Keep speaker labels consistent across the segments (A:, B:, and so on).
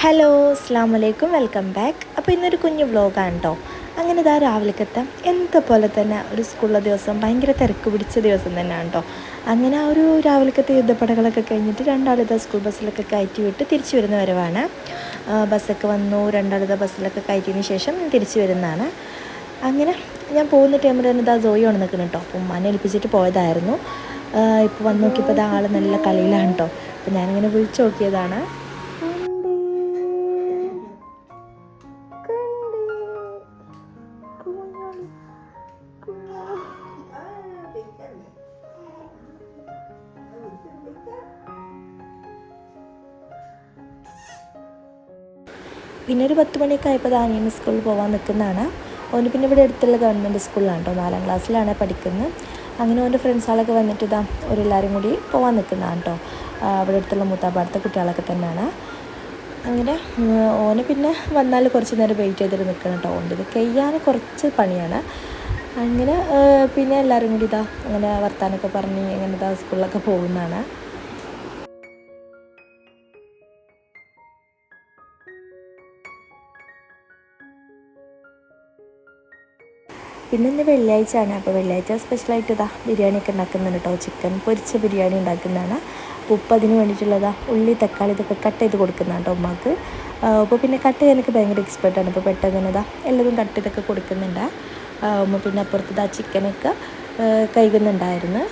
A: Hello അസ്ലാം വലൈക്കും welcome back അപ്പോൾ ഇന്നൊരു കുഞ്ഞു വ്ലോഗാണ് കേട്ടോ അങ്ങനെ ഇതാ രാവിലക്കത്തെ എന്നത്തെ പോലെ തന്നെ ഒരു സ്കൂളിലെ ദിവസം ഭയങ്കര തിരക്ക് പിടിച്ച ദിവസം തന്നെയാണ് കേട്ടോ അങ്ങനെ ആ ഒരു രാവിലെക്കത്തെ യുദ്ധപ്പടകളൊക്കെ കഴിഞ്ഞിട്ട് രണ്ടാളിത സ്കൂൾ ബസ്സിലൊക്കെ കയറ്റി വിട്ട് തിരിച്ചു വരുന്ന വരവാണ്. ബസ്സൊക്കെ വന്നു രണ്ടാളിത ബസ്സിലൊക്കെ കയറ്റിയതിന് ശേഷം തിരിച്ചു വരുന്നതാണ്. അങ്ങനെ ഞാൻ പോകുന്ന ടൈമിൽ തന്നെ ഇതാ ജോയി ആണ് നിൽക്കുന്നത് കേട്ടോ അപ്പം മന ഏൽപ്പിച്ചിട്ട് പോയതായിരുന്നു. ഇപ്പോൾ വന്ന് നോക്കിയപ്പോൾ ഇതാ ആൾ നല്ല കളിയിലാണ് കേട്ടോ അപ്പം ഞാനിങ്ങനെ വിളിച്ചു നോക്കിയതാണ്. പിന്നെ ഒരു പത്ത് മണിയൊക്കെ ആയപ്പോൾ ദാനിയമ്മ സ്കൂളിൽ പോകാൻ നിൽക്കുന്നതാണ്. ഓന് പിന്നെ ഇവിടെ അടുത്തുള്ള ഗവൺമെന്റ് സ്കൂളിലാണ് കേട്ടോ നാലാം ക്ലാസ്സിലാണ് പഠിക്കുന്നത്. അങ്ങനെ ഓന്റെ ഫ്രണ്ട്സുകളൊക്കെ വന്നിട്ട് ഇതാ ഒരെല്ലാവരും കൂടി പോകാൻ നിൽക്കുന്നതാണ് കേട്ടോ. അവിടെ അടുത്തുള്ള മൂത്താപ്പാടത്തെ കുട്ടികളൊക്കെ തന്നെയാണ്. അങ്ങനെ ഓന് പിന്നെ വന്നാൽ കുറച്ച് നേരം വെയിറ്റ് ചെയ്തിട്ട് നിൽക്കണം കേട്ടോ. ഓന്റെ ഇത് കഴിയാൻ കുറച്ച് പണിയാണ്. അങ്ങനെ പിന്നെ എല്ലാവരും കൂടി ഇതാ അങ്ങനെ വർത്താനൊക്കെ പറഞ്ഞ് അങ്ങനെ ഇതാ സ്കൂളിലൊക്കെ പോകുന്നതാണ്. പിന്നെ ഇന്ന് വെള്ളിയാഴ്ച ആണ് അപ്പോൾ വെള്ളിയാഴ്ച സ്പെഷ്യലായിട്ട് ഇതാ ബിരിയാണി ഒക്കെ ഉണ്ടാക്കുന്നുണ്ട് കേട്ടോ. ചിക്കൻ പൊരിച്ച ബിരിയാണി ഉണ്ടാക്കുന്നതാണ്. ഉപ്പ് അതിന് വേണ്ടിയിട്ടുള്ളതാ ഉള്ളി തക്കാളി ഇതൊക്കെ കട്ട് ചെയ്ത് കൊടുക്കുന്നതാണ് കേട്ടോ ഉമ്മക്ക്. അപ്പോൾ പിന്നെ കട്ട് ചെയ്യാനൊക്കെ ഭയങ്കര എക്സ്പെർട്ടാണ് ഇപ്പോൾ പെട്ടെന്ന് തന്നെ ഇതാ എല്ലാതും കട്ട് ചെയ്തൊക്കെ കൊടുക്കുന്നുണ്ട്. ഉമ്മ പിന്നെ അപ്പുറത്ത് ഇതാ ചിക്കനൊക്കെ കഴുകുന്നുണ്ടായിരുന്നു.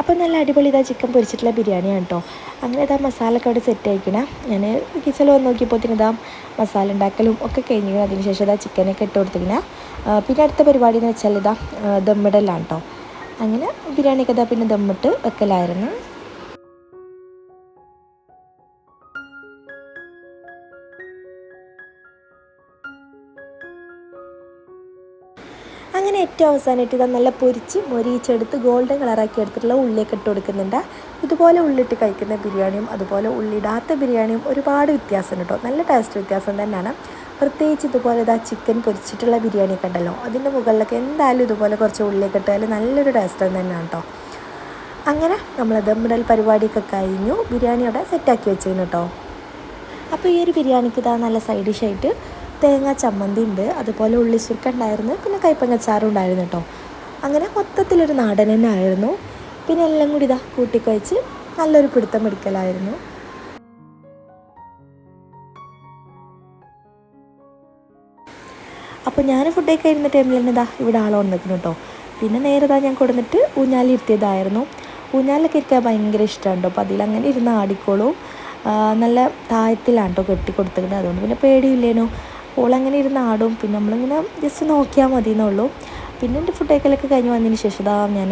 A: അപ്പോൾ നല്ല അടിപൊളി ഇതാ ചിക്കൻ പൊരിച്ചിട്ടുള്ള ബിരിയാണിയാണ് കേട്ടോ അങ്ങനെ ഇതാ മസാലയൊക്കെ അവിടെ സെറ്റ് ആയിക്കണം. ഞാൻ കിച്ചണിൽ വന്ന് നോക്കിയപ്പോൾ ഇതാ മസാല ഉണ്ടാക്കലും ഒക്കെ കഴിഞ്ഞിരിക്കണം അതിനുശേഷം ഇതാ ചിക്കനൊക്കെ ഇട്ട് കൊടുത്തിങ്ങനെ പിന്നെ അടുത്ത പരിപാടി എന്ന് വെച്ചാൽ ഇതാ ദമ്മിടലാണ് കേട്ടോ അങ്ങനെ ബിരിയാണിയൊക്കെ ഇതാ പിന്നെ ദമ്മിട്ട് വെക്കലായിരുന്നു. ഏറ്റവും അവസാനമായിട്ട് ഇതാ നല്ല പൊരിച്ച് മൊരിയിച്ചെടുത്ത് ഗോൾഡൻ കളറാക്കി എടുത്തിട്ടുള്ള ഉള്ളിയൊക്കെ ഇട്ട് കൊടുക്കുന്നുണ്ട്. ഇതുപോലെ ഉള്ളിട്ട് കഴിക്കുന്ന ബിരിയാണിയും അതുപോലെ ഉള്ളിടാത്ത ബിരിയാണിയും ഒരുപാട് വ്യത്യാസം കേട്ടോ. നല്ല ടേസ്റ്റ് വ്യത്യാസം തന്നെയാണ്. പ്രത്യേകിച്ച് ഇതുപോലെ ഇതാ ചിക്കൻ പൊരിച്ചിട്ടുള്ള ബിരിയാണിയൊക്കെ ഉണ്ടല്ലോ അതിന്റെ മുകളിലൊക്കെ എന്തായാലും ഇതുപോലെ കുറച്ച് ഉള്ളിയൊക്കെ ഇട്ടാൽ നല്ലൊരു ടേസ്റ്റ് തന്നെയാണ് കേട്ടോ. അങ്ങനെ നമ്മൾ ദമ്മിടൽ പരിപാടിയൊക്കെ കഴിഞ്ഞു. ബിരിയാണി അവിടെ സെറ്റാക്കി വെച്ചിരുന്നു കേട്ടോ. അപ്പോൾ ഈ ഒരു ബിരിയാണിക്ക് ഇതാ നല്ല സൈഡ് ഡിഷായിട്ട് തേങ്ങ ചമ്മന്തി ഉണ്ട്. അതുപോലെ ഉള്ളി സുർക്ക ഉണ്ടായിരുന്നു. പിന്നെ കൈപ്പങ്ങച്ചാറും ഉണ്ടായിരുന്നു കേട്ടോ. അങ്ങനെ മൊത്തത്തിലൊരു നാടൻ തന്നെ ആയിരുന്നു. പിന്നെ എല്ലാം കൂടി ഇതാ കൂട്ടിക്കുഴച്ച് നല്ലൊരു പിടുത്തം എടുക്കലായിരുന്നു അപ്പോൾ ഞാൻ ഫുഡൊക്കെ ഇരുന്ന ടൈമിൽ തന്നെ ഇതാ ഇവിടെ ആളോ വന്നിരിക്കുന്നു കേട്ടോ. പിന്നെ നേരെ ഇതാ ഞാൻ കൊടുത്തിട്ട് ഊഞ്ഞാലി ഇരുത്തിയതായിരുന്നു. ഊഞ്ഞാലൊക്കെ ഇരിക്കാൻ ഭയങ്കര ഇഷ്ടമാണ് കേട്ടോ. അപ്പോൾ അതിലങ്ങനെ ഇരുന്ന് ആടിക്കോളും. നല്ല താഴത്തിലാണ് കേട്ടോ കെട്ടി കൊടുത്തിട്ടുണ്ട് അതുകൊണ്ട് പിന്നെ പേടിയില്ലേനോ. ഓളങ്ങനെ ഇരുന്ന് ആടും. പിന്നെ നമ്മളിങ്ങനെ ജസ്റ്റ് നോക്കിയാൽ മതി എന്നുള്ളൂ പിന്നെ എന്റെ ഫുഡ് കഴിക്കലൊക്കെ കഴിഞ്ഞ് വന്നതിന് ശേഷം ഇതാ ഞാൻ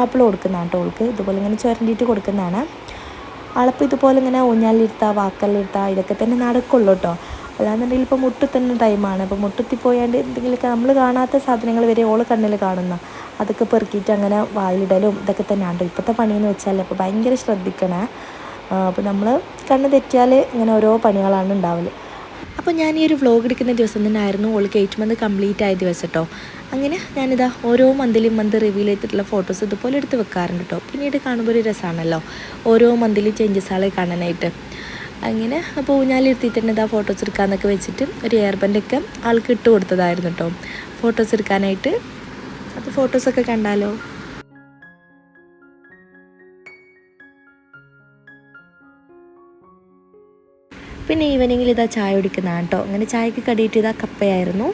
A: ആപ്പിൾ കൊടുക്കുന്നതാണ് കേട്ടോ ഓൾക്ക്. ഇതുപോലെ ഇങ്ങനെ ചുരണ്ടിയിട്ട് കൊടുക്കുന്നതാണ്. ആളപ്പോൾ ഇതുപോലെ ഇങ്ങനെ ഊഞ്ഞാലിരുത്താ വാക്കലിരുത്താം ഇതൊക്കെ തന്നെ നടക്കുള്ളൂ കേട്ടോ അല്ലാന്നുണ്ടെങ്കിൽ ഇപ്പോൾ മുട്ടത്തന്നെ ടൈമാണ് അപ്പോൾ മുട്ടുത്തി പോയാണ്ട് എന്തെങ്കിലുമൊക്കെ നമ്മൾ കാണാത്ത സാധനങ്ങൾ വരെ ഓൾ കണ്ണിൽ കാണുന്ന അതൊക്കെ പെറുക്കിയിട്ട് അങ്ങനെ വായിലിടലും ഇതൊക്കെ തന്നെയാണ് ഇപ്പോഴത്തെ പണിയെന്ന് വെച്ചാൽ അപ്പോൾ ഭയങ്കര ശ്രദ്ധിക്കണേ. അപ്പോൾ നമ്മൾ കണ്ണ് തെറ്റിയാൽ ഇങ്ങനെ ഓരോ പണികളാണ് ഉണ്ടാവൽ. അപ്പോൾ ഞാൻ ഈ ഒരു വ്ലോഗ് എടുക്കുന്ന ദിവസം തന്നെ ആയിരുന്നു ഓൾക്ക് എയ്റ്റ് മന്ത് കംപ്ലീറ്റ് ആയ ദിവസം കേട്ടോ അങ്ങനെ ഞാനിതാ ഓരോ മന്തിലും മന്ത് റിവീൽ ചെയ്തിട്ടുള്ള ഫോട്ടോസ് ഇതുപോലെ എടുത്ത് വെക്കാറുണ്ട് കേട്ടോ പിന്നീട് കാണുമ്പോൾ ഒരു രസമാണല്ലോ ഓരോ മന്തിലും ചേഞ്ചസ് ആളെ കാണാനായിട്ട്. അങ്ങനെ അപ്പോൾ ഊഞ്ഞാലിരുത്തിയിട്ട് ഇതാ ഫോട്ടോസ് എടുക്കാമെന്നൊക്കെ വെച്ചിട്ട് ഒരു എയർ ആൾക്ക് ഇട്ട് കൊടുത്തതായിരുന്നു കേട്ടോ ഫോട്ടോസ് എടുക്കാനായിട്ട്. അപ്പോൾ ഫോട്ടോസൊക്കെ കണ്ടാലോ? പിന്നെ ഈവനിങ്ങിൽ ഇതാ ചായ കുടിക്കുന്നതാണ് കേട്ടോ അങ്ങനെ ചായക്ക് കടിയിട്ട് ഇതാ കപ്പയായിരുന്നു.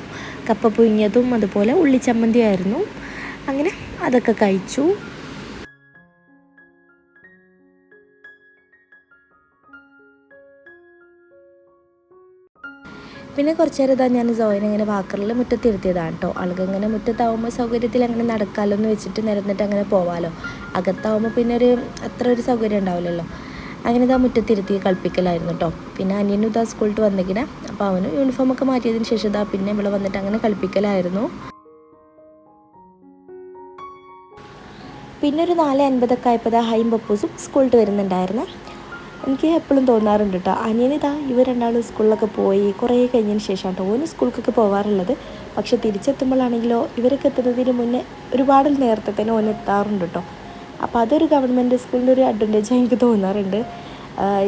A: കപ്പ പുഴുങ്ങിയതും അതുപോലെ ഉള്ളിച്ചമ്മന്തിയായിരുന്നു അങ്ങനെ അതൊക്കെ കഴിച്ചു. പിന്നെ കുറച്ച് നേരം ഇതാ ഞാൻ സോയിനെ ഇങ്ങനെ വാക്കറിൽ മുറ്റത്തിരുത്തിയതാണ് കേട്ടോ ആൾക്ക് ഇങ്ങനെ മുറ്റത്താവുമ്പോൾ സൗകര്യത്തിൽ അങ്ങനെ നടക്കാമല്ലോ എന്ന് വെച്ചിട്ട് നിരന്നിട്ട് അങ്ങനെ പോവാലോ. അകത്താവുമ്പോൾ പിന്നെ ഒരു അത്ര ഒരു സൗകര്യം ഉണ്ടാവില്ലല്ലോ. അങ്ങനെ ഇതാ മുറ്റത്തിരുത്തി കളിപ്പിക്കലായിരുന്നു കേട്ടോ പിന്നെ അനിയനും ഇതാ സ്കൂളിൽ വന്നിങ്ങനെ അപ്പോൾ അവന് യൂണിഫോമൊക്കെ മാറ്റിയതിന് ശേഷം ഇതാ പിന്നെ ഇവിടെ വന്നിട്ട് അങ്ങനെ കളിപ്പിക്കലായിരുന്നു. പിന്നെ ഒരു നാല് അൻപതൊക്കെ ആയപ്പോൾ ഹൈം പപ്പൂസും സ്കൂളിൽ വരുന്നുണ്ടായിരുന്നു. എനിക്ക് എപ്പോഴും തോന്നാറുണ്ട് കേട്ടോ അനിയനിതാ ഇവർ രണ്ടാളും സ്കൂളിലൊക്കെ പോയി കുറേ കഴിഞ്ഞതിന് ശേഷം കേട്ടോ ഓന് സ്കൂൾക്കൊക്കെ പോകാറുള്ളത് പക്ഷെ തിരിച്ചെത്തുമ്പോഴാണെങ്കിലോ ഇവരൊക്കെ എത്തുന്നതിന് മുന്നേ ഒരുപാട് നേരത്തെ തന്നെ ഓൻ എത്താറുണ്ട് കേട്ടോ അപ്പോൾ അതൊരു ഗവൺമെന്റ് സ്കൂളിന്റെ ഒരു അഡ്വാന്റേജ് എനിക്ക് തോന്നാറുണ്ട്.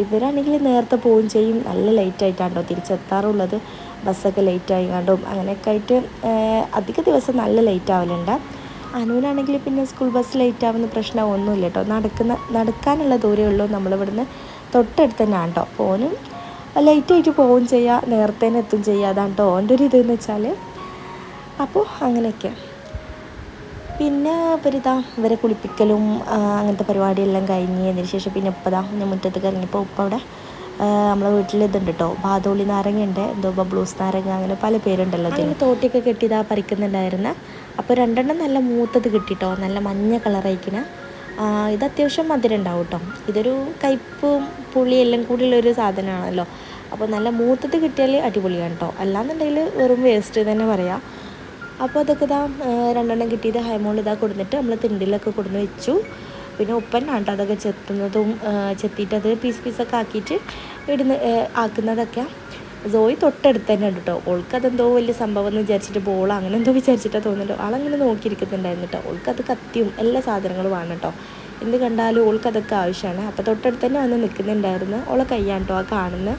A: ഇവരാണെങ്കിൽ നേരത്തെ പോവുകയും ചെയ്യും. നല്ല ലേറ്റ് ആയിട്ടാണോ തിരിച്ചെത്താറുള്ളത്. ബസ്സൊക്കെ ലേറ്റ് ആയിക്കാണ്ടും അങ്ങനെയൊക്കെ ആയിട്ട് അധിക ദിവസം നല്ല ലേറ്റ് ആവലുണ്ട്. അനുവിനാണെങ്കിൽ പിന്നെ സ്കൂൾ ബസ് ലേറ്റ് ആവുന്ന പ്രശ്നം പ്രശ്നമൊന്നുമില്ല കേട്ടോ. നടക്കുന്ന നടക്കാനുള്ള ദൂരമേ ഉള്ളൂ. നമ്മളിവിടുന്ന് തൊട്ടടുത്ത് തന്നെ ആണ്ടോ പോകാനും ഓനും ലേറ്റ് ആയിട്ട് പോവുകയും ചെയ്യുക നേരത്തെ തന്നെ എത്തും ഒരു ഇതെന്ന് വെച്ചാൽ അപ്പോൾ അങ്ങനെയൊക്കെ. പിന്നെ ഇവരിതാ ഇവരെ കുളിപ്പിക്കലും അങ്ങനത്തെ പരിപാടിയെല്ലാം കഴിഞ്ഞ് അതിന് ശേഷം പിന്നെ ഉപ്പതാ ഞാൻ മുറ്റത്തേക്ക് ഇറങ്ങിയപ്പോൾ ഉപ്പ അവിടെ നമ്മളെ വീട്ടിൽ ഇതുണ്ട് കേട്ടോ ബാദോളി നാരങ്ങ ഉണ്ട് എന്തോ ബബ്ലൂസ് നാരങ്ങ അങ്ങനെ പല പേരുണ്ടല്ലോ അതിന്. തോട്ടിയൊക്കെ കെട്ടിയതാ പറിക്കുന്നുണ്ടായിരുന്നു. അപ്പോൾ രണ്ടെണ്ണം നല്ല മൂത്തത് കിട്ടിട്ടോ നല്ല മഞ്ഞ കളറായിക്കണ ഇത് അത്യാവശ്യം മധുരം ഉണ്ടാവും കേട്ടോ ഇതൊരു കയ്പ്പും പുളിയെല്ലാം കൂടിയുള്ളൊരു സാധനമാണല്ലോ. അപ്പോൾ നല്ല മൂത്തത് കിട്ടിയാൽ അടിപൊളിയാണ് കേട്ടോ അല്ലാന്നുണ്ടെങ്കിൽ വെറും വേസ്റ്റ് തന്നെ പറയാം. അപ്പോൾ അതൊക്കെ ഇതാ രണ്ടെണ്ണം കിട്ടിയത് ഹൈമോൾ ഇതാ കൊടുത്തിട്ട് നമ്മൾ തിണ്ടിലൊക്കെ കൊടുന്ന് വെച്ചു. പിന്നെ ഉപ്പൻ ട്ടോ അതൊക്കെ ചെത്തുന്നതും ചെത്തിയിട്ട് അത് പീസ് പീസൊക്കെ ആക്കിയിട്ട് ഇടുന്ന ആക്കുന്നതൊക്കെ സോയി തൊട്ടടുത്ത് തന്നെ ഉണ്ട് കേട്ടോ ഓൾക്ക് അതെന്തോ വലിയ സംഭവം എന്ന് വിചാരിച്ചിട്ട് ബോൾ അങ്ങനെ എന്തോ വിചാരിച്ചിട്ടാണ് തോന്നുന്നുണ്ടോ. ആളങ്ങനെ നോക്കിയിരിക്കുന്നുണ്ടായിരുന്നു കേട്ടോ ഓൾക്ക് അത് കത്തിയും എല്ലാ സാധനങ്ങളും ആണ് കേട്ടോ എന്ത് കണ്ടാലും ഓൾക്ക് അതൊക്കെ ആവശ്യമാണ്. അപ്പോൾ തൊട്ടടുത്ത് തന്നെ വന്ന് നിൽക്കുന്നുണ്ടായിരുന്നു. ഓളെ കയ്യാണ് കേട്ടോ ആ കാണുന്നത്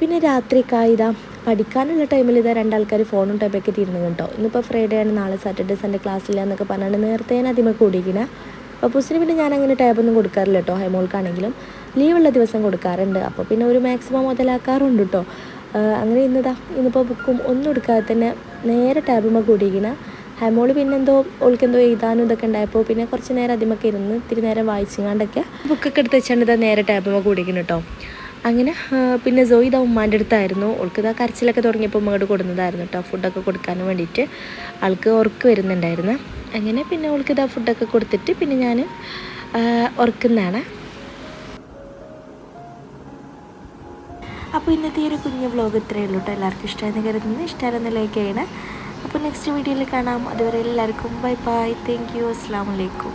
A: പിന്നെ രാത്രി ഇതാ പഠിക്കാനുള്ള ടൈമിൽ ഇതാ രണ്ടാൾക്കാർ ഫോണും ടൈപ്പൊക്കെ ഇരുന്ന് കേട്ടോ. ഇന്നിപ്പോൾ ഫ്രൈഡേ ആണ് നാളെ സാറ്റർഡേ സൺഡേ ക്ലാസ്സില്ല എന്നൊക്കെ പറഞ്ഞാണ്ട് നേരത്തെ ഞാൻ അതിമ അപ്പോൾ പുസ്സിന് പിന്നെ ഞാൻ അങ്ങനെ ടൈപ്പൊന്നും കൊടുക്കാറില്ല കേട്ടോ ഹൈമോൾക്കാണെങ്കിലും. ലീവുള്ള ദിവസം കൊടുക്കാറുണ്ട്. അപ്പോൾ പിന്നെ ഒരു മാക്സിമം മുതലാക്കാറുണ്ട് കേട്ടോ. അങ്ങനെ ഇന്നതാ ഇന്നിപ്പോൾ ബുക്കും ഒന്നും എടുക്കാതെ തന്നെ നേരെ ടാബുമ്മ കൂടിയിരിക്കുന്ന ഹൈമോൾ പിന്നെന്തോ ഓൾക്കെന്തോ എഴുതാനും ഇതൊക്കെ ഉണ്ടായപ്പോൾ പിന്നെ കുറച്ച് നേരം അതിമൊക്കെ ഇരുന്ന് ഇത്തിരി നേരം വായിച്ചുകൊണ്ടൊക്കെ ബുക്കൊക്കെ എടുത്ത് വെച്ചാണ്ട് ഇതാ നേരെ ടാബുമ്മ കൂടിയിരിക്കുന്നു കേട്ടോ. അങ്ങനെ പിന്നെ ഇതാ ഉമ്മാന്റെ അടുത്തായിരുന്നു. ഓൾക്ക് ഇതാ കരച്ചിലൊക്കെ തുടങ്ങിയപ്പോൾ ഉമ്മയോട് കൊടുക്കുന്നതായിരുന്നു കേട്ടോ ഫുഡൊക്കെ കൊടുക്കാൻ വേണ്ടിയിട്ട്. ആൾക്ക് ഉറക്ക് വരുന്നുണ്ടായിരുന്നു. അങ്ങനെ പിന്നെ ഓൾക്ക് ഇതാ ഫുഡൊക്കെ കൊടുത്തിട്ട് പിന്നെ ഞാൻ ഉറക്കുന്നതാണ്. അപ്പോൾ ഇന്നത്തെ ഒരു കുഞ്ഞു വ്ലോഗ് ഇത്രയേ ഉള്ളൂ കേട്ടോ എല്ലാവർക്കും ഇഷ്ടമായെന്ന് കരുതുന്നത് ഇഷ്ടമായിരുന്ന ലൈക്ക് ചെയ്യണം. അപ്പോൾ നെക്സ്റ്റ് വീഡിയോയിൽ കാണാം. അതുവരെ എല്ലാവർക്കും ബൈ ബൈ താങ്ക് യു അസ്സാം വലൈക്കും